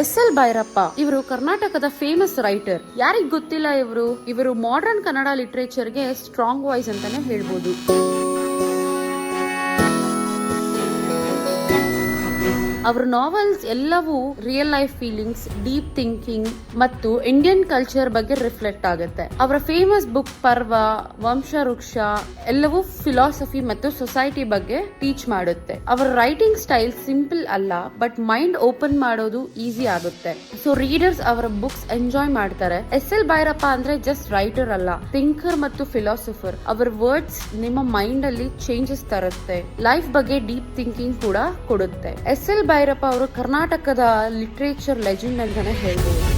S L Bhyrappa. ಇವರು ಕರ್ನಾಟಕದ famous writer ಯಾರಿಗ್ ಗೊತ್ತಿಲ್ಲ ಇವರು? ಇವರು ಮಾಡರ್ನ್ ಕನ್ನಡ ಲಿಟ್ರೇಚರ್ಗೆ ಸ್ಟ್ರಾಂಗ್ ವಾಯ್ಸ್ ಅಂತಾನೆ ಹೇಳ್ಬೋದು. ಅವರ ನಾವೆಲ್ಸ್ ಎಲ್ಲವೂ real life feelings deep thinking ಮತ್ತು ಇಂಡಿಯನ್ ಕಲ್ಚರ್ ಬಗ್ಗೆ ರಿಫ್ಲೆಕ್ಟ್ ಆಗುತ್ತೆ. ಅವರ ಫೇಮಸ್ ಬುಕ್ ಪರ್ವ, ವಂಶವೃಕ್ಷ ಎಲ್ಲವೂ ಫಿಲಾಸಫಿ ಮತ್ತು ಸೊಸೈಟಿ ಬಗ್ಗೆ ಟೀಚ್ ಮಾಡುತ್ತೆ. ಅವರ ರೈಟಿಂಗ್ ಸ್ಟೈಲ್ ಸಿಂಪಲ್ ಅಲ್ಲ ಬಟ್ ಮೈಂಡ್ ಓಪನ್ ಮಾಡೋದು ಈಸಿ ಆಗುತ್ತೆ. ಸೊ ರೀಡರ್ಸ್ ಅವರ ಬುಕ್ಸ್ ಎಂಜಾಯ್ ಮಾಡ್ತಾರೆ. ಎಸ್ ಎಲ್ ಭೈರಪ್ಪ ಅಂದ್ರೆ ಜಸ್ಟ್ ರೈಟರ್ ಅಲ್ಲ ಥಿಂಕರ್ ಮತ್ತು ಫಿಲಾಸಫರ್ ಅವರ ವರ್ಡ್ಸ್ ನಿಮ್ಮ ಮೈಂಡ್ ಅಲ್ಲಿ ಚೇಂಜಸ್ ತರುತ್ತೆ. ಲೈಫ್ ಬಗ್ಗೆ ಡೀಪ್ ಥಿಂಕಿಂಗ್ ಕೂಡ ಕೊಡುತ್ತೆ. ಎಸ್ ಎಲ್ ಭೈರಪ್ಪ ಅವರು ಕರ್ನಾಟಕದ ಲಿಟ್ರೇಚರ್ ಲೆಜೆಂಡ್ ಅಂತಾನೆ ಹೇಳ್ಬೋದು.